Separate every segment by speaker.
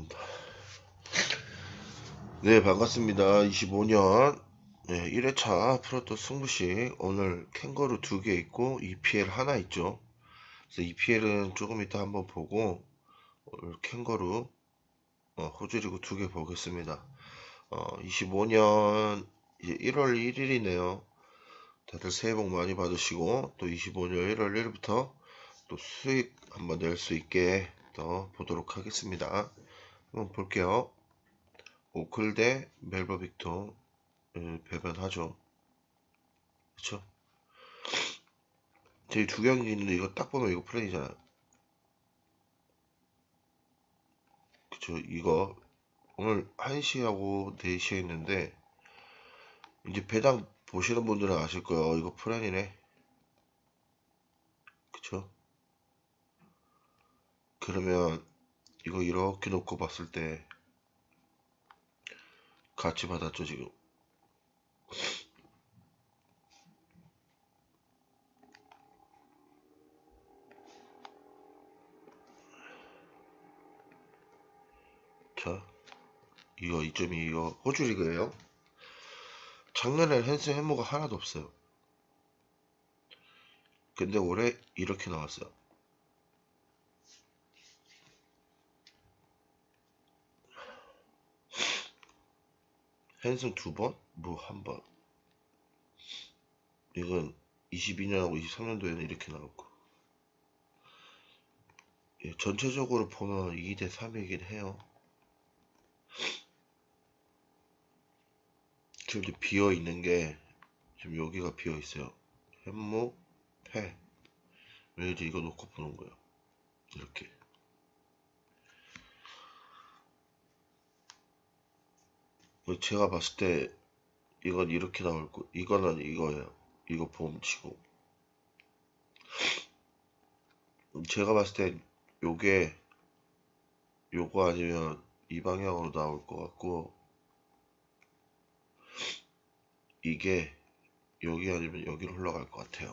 Speaker 1: 시작하겠습니다. 네, 반갑습니다. 25년 네, 1회차 프로토 승부식 오늘 캥거루 두개 있고 EPL 하나 있죠. 그래서 EPL은 조금 이따 한번 보고 오늘 캥거루 어, 호주리그 두개 보겠습니다. 어, 25년 이제 1월 1일이네요. 다들 새해 복 많이 받으시고 또 25년 1월 1일부터 또 수익 한번 낼 수 있게 더 보도록 하겠습니다. 한번 볼게요. 오클 대 멜버 빅토 예, 배변하죠. 그쵸? 저희 두 경기 있는데 이거 딱 보면 이거 플랜이잖아요. 그쵸? 이거 오늘 1시하고 4시에 있는데 이제 배당 보시는 분들은 아실 거예요. 이거 플랜이네. 그쵸? 그러면 이거 이렇게 놓고 봤을 때 같이 받았죠 지금. 자 이거 이점이 이거 호주 리그예요. 작년에 헨스 해모가 하나도 없어요. 근데 올해 이렇게 나왔어요 헨슨 두 번, 뭐 한 번. 이건 22년하고 23년도에는 이렇게 나왔고. 예, 전체적으로 보면 2대 3이긴 해요. 지금 비어 있는 게 지금 여기가 비어 있어요. 햄모, 패. 왜 이제 이거 놓고 보는 거예요. 이렇게. 제가 봤을 때 이건 이렇게 나올 거 이거는 이거예요. 이거 보험치고. 제가 봤을 때 요게 요거 아니면 이 방향으로 나올 것 같고 이게 여기 아니면 여기로 흘러갈 것 같아요.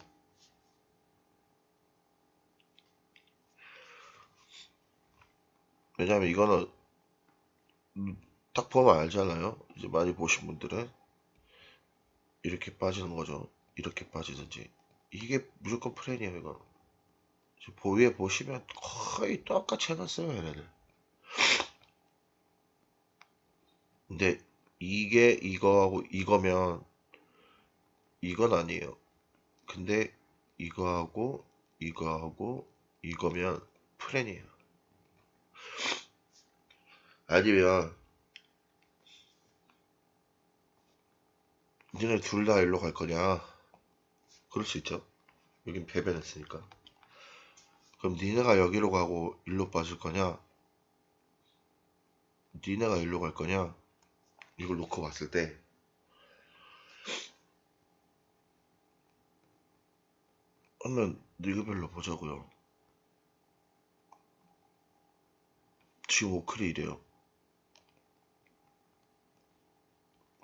Speaker 1: 왜냐면 이거는 딱 보면 알잖아요. 이제 많이 보신 분들은 이렇게 빠지는 거죠. 이렇게 빠지든지 이게 무조건 플랜이에요. 이거 보위에 보시면 거의 똑같이 해놨어요. 얘네들. 근데 이게 이거하고 이거면 이건 아니에요. 근데 이거하고 이거하고 이거면 플랜이에요. 아니면 니네 둘 다 일로 갈 거냐? 그럴 수 있죠. 여긴 배변했으니까. 그럼 니네가 여기로 가고 일로 빠질 거냐? 니네가 일로 갈 거냐? 이걸 놓고 봤을 때 한번 리그별로 보자고요. 지금 오클이 이래요.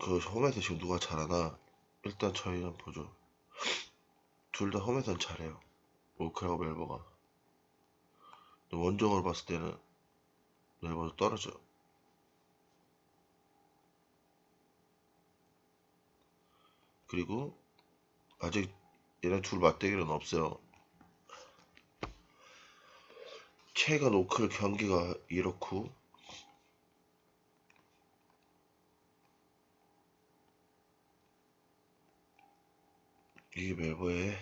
Speaker 1: 그 홈에서 지금 누가 잘하나? 일단 저희는 보죠. 둘 다 홈에선 잘해요. 오크하고 멜버가. 원정으로 봤을 때는 멜버도 떨어져 그리고 아직 얘네 둘 맞대결은 없어요. 최근 오클 경기가 이렇고 이게 멜버의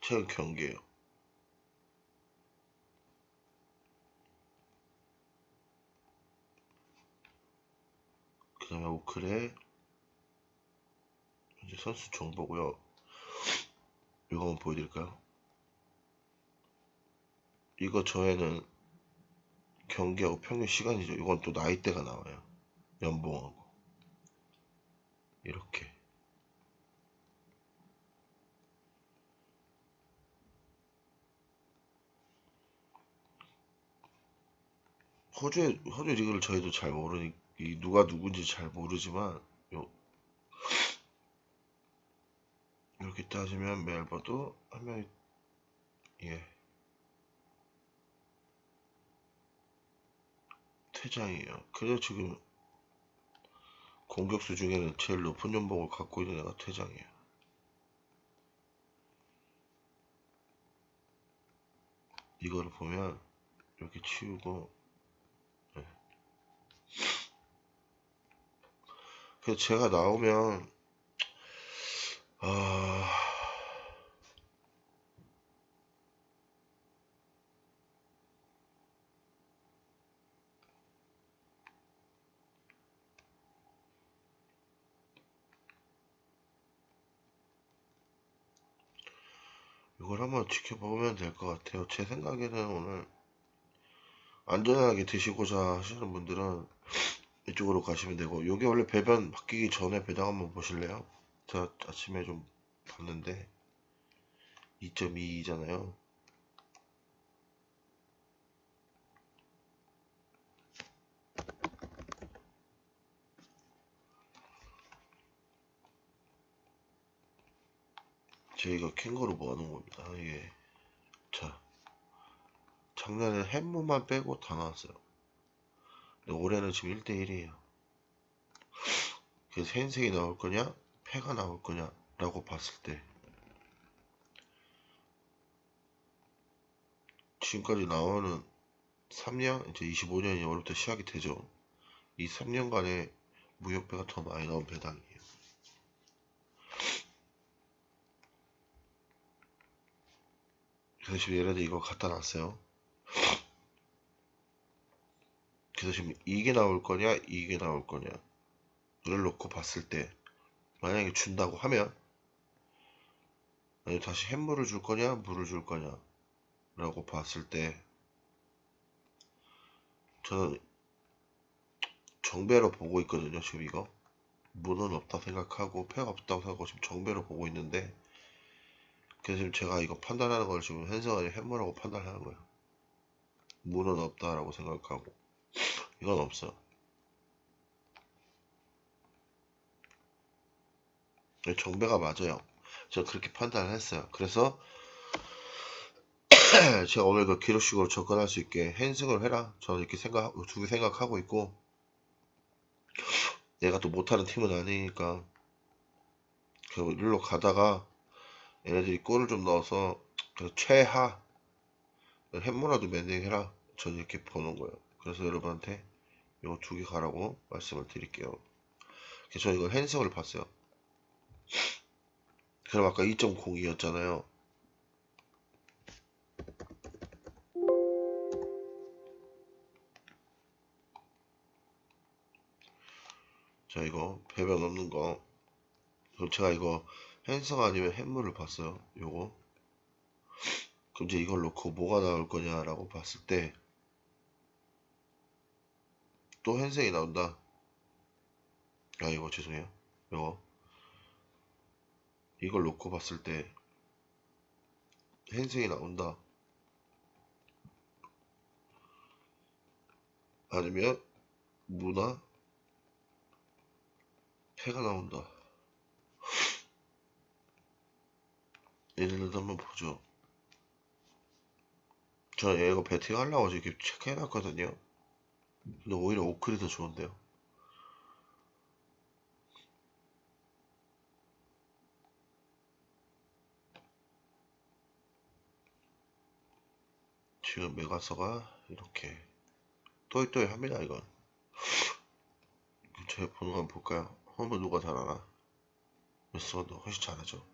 Speaker 1: 최근 경기예요. 그 다음에 오클의 이제 선수 정보고요. 이거 한번 보여드릴까요? 이거 저에는 경기하고 평균 시간이죠. 이건 또 나이대가 나와요. 연봉하고 이렇게 호주 호주 리그를 저희도 잘 모르니 이 누가 누군지 잘 모르지만 요 이렇게 따지면 멜버도 한 명이 예 퇴장이에요. 그래서 지금 공격수 중에는 제일 높은 연봉을 갖고 있는 애가 퇴장이에요. 이거를 보면 이렇게 치우고 그래서 제가 나오면 아 이걸 한번 지켜보면 될 것 같아요. 제 생각에는 오늘 안전하게 드시고자 하시는 분들은 이쪽으로 가시면 되고 요게 원래 배변 바뀌기 전에 배당 한번 보실래요? 제가 아침에 좀 봤는데 2.2잖아요. 저희가 캥거루 모아놓은 겁니다. 이게 자 작년에 햄무만 빼고 다 나왔어요. 올해는 지금 1대1이에요. 그래서 흰색이 나올 거냐, 패가 나올 거냐, 라고 봤을 때, 지금까지 나오는 3년, 이제 25년이 올해부터 시작이 되죠. 이 3년간의 무역배가 더 많이 나온 배당이에요. 그래서 지금 얘네들 이거 갖다 놨어요. 그래서 지금 이게 나올 거냐, 이게 나올 거냐를 놓고 봤을 때, 만약에 준다고 하면, 아니 다시 햄물을 줄 거냐, 물을 줄 거냐, 라고 봤을 때, 저는 정배로 보고 있거든요, 지금 이거. 물은 없다 생각하고, 폐가 없다고 생각하고, 지금 정배로 보고 있는데, 그래서 지금 제가 이거 판단하는 걸 지금 hen성아이 햄물하고 판단하는 거예요. 물은 없다라고 생각하고. 이건 없어. 정배가 맞아요. 제가 그렇게 판단을 했어요. 그래서 제가 오늘 그 기록식으로 접근할 수 있게 핸승을 해라. 저는 이렇게 생각 두 개 생각하고 있고 내가 또 못하는 팀은 아니니까 그 일로 가다가 얘네들이 골을 좀 넣어서 그 최하 햄무라도 맨딩 해라. 저는 이렇게 보는 거예요. 그래서 여러분한테 이거 두개 가라고 말씀을 드릴게요. 그래서 저 이거 핸석을 봤어요. 그럼 아까 2.02였잖아요. 자 이거 배변 없는 거 그럼 제가 이거 핸석 아니면 햄물을 봤어요. 요거 그럼 이제 이걸 놓고 뭐가 나올 거냐라고 봤을 때 또 현생이 나온다. 아 이거 죄송해요. 이거 이걸 놓고 봤을 때 현생이 나온다. 아니면 무나 패가 나온다. 얘네들도 한번 보죠. 저 이거 배팅 하려고 지금 체크해놨거든요. 근데 오히려 오클이 더 좋은데요. 지금 메가서가 이렇게 또이또이 합니다 이건 보는 거 한번 볼까요? 홈은 누가 잘하나? 웨스원도 훨씬 잘하죠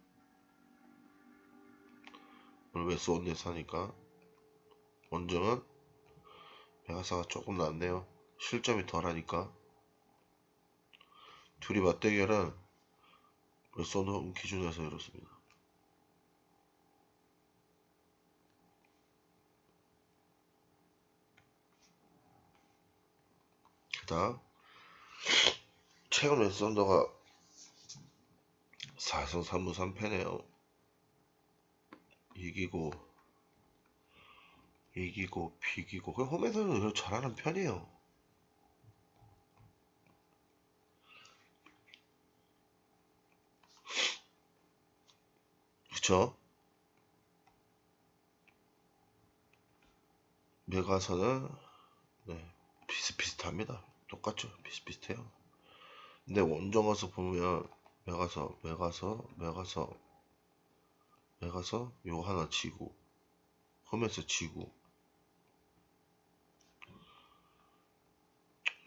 Speaker 1: 오늘 웨스원에서 하니까 원정은 메가사가 조금 낫네요. 실점이 덜하니까. 둘이 맞대결은 웨스턴홈 기준에서 이렇습니다. 그 다음 최근 웨스턴더가 4성 3무 3패네요. 이기고 이기고 비기고 그 홈에서는 잘하는 편이에요. 그쵸? 메가서는 네. 비슷비슷합니다. 똑같죠? 비슷비슷해요. 근데 원정 가서 보면 메가서 메가서 메가서 메가서 요거 하나 지고 홈에서 지고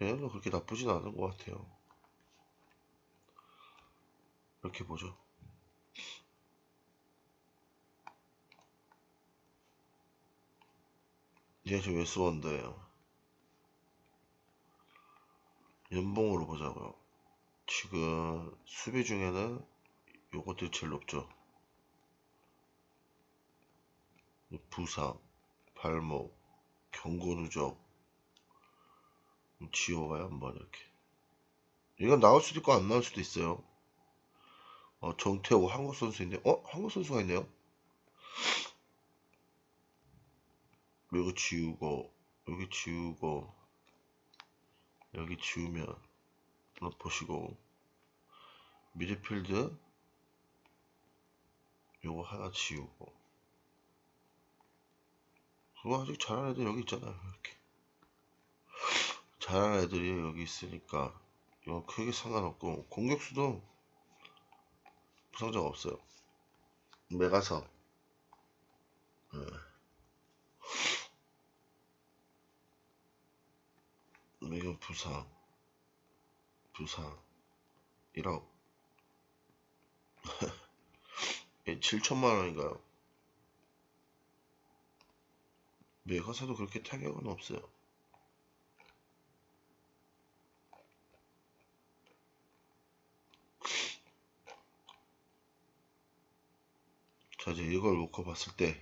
Speaker 1: 얘는 그렇게 나쁘진 않은 것 같아요. 이렇게 보죠. 얘 지금 웨스 원더예요. 연봉으로 보자고요. 지금 수비 중에는 요것들이 제일 높죠. 부상, 발목, 경고 누적, 지워봐요 한번 이렇게. 이건 나올 수도 있고 안 나올 수도 있어요. 어, 정태호 한국 선수인데, 어? 한국 선수가 있네요. 이거 지우고, 여기 지우고, 여기 지우면, 보시고, 미드필드, 요거 하나 지우고, 그거 아직 잘하는 애들 여기 있잖아요. 이렇게. 잘하는 애들이 여기 있으니까, 이거 크게 상관없고, 공격수도 부상자가 없어요. 메가서, 예. 이건 부상, 부상, 1억, 7천만 원인가요? 메가사도 그렇게 타격은 없어요. 자, 이제 이걸 놓고 봤을 때,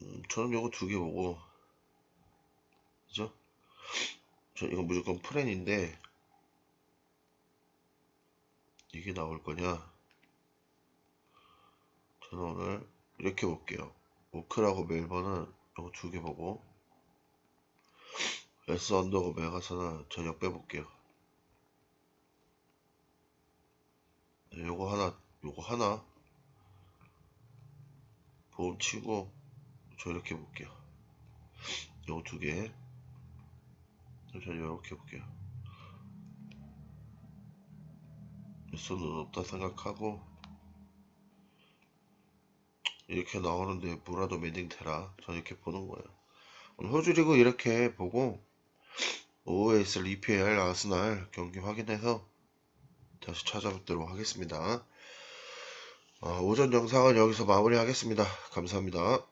Speaker 1: 음, 저는 요거 두 개 보고, 그죠? 저 이건 무조건 프렌인데, 이게 나올 거냐? 저는 오늘 이렇게 볼게요. 오크라고 멜번은 요거 두 개 보고, S 언더고 메가서는 저녁 빼볼게요. 요거 하나, 요거 하나, 보험 치고, 저 이렇게 볼게요. 요거 두 개. 저는 이렇게 볼게요. 일선도 높다 생각하고 이렇게 나오는데 뭐라도 매딩 되라. 저는 이렇게 보는 거예요. 오늘 호주 리그 이렇게 보고 OSL, EPL, 아스날 경기 확인해서 다시 찾아뵙도록 하겠습니다. 아, 오전 영상은 여기서 마무리하겠습니다. 감사합니다.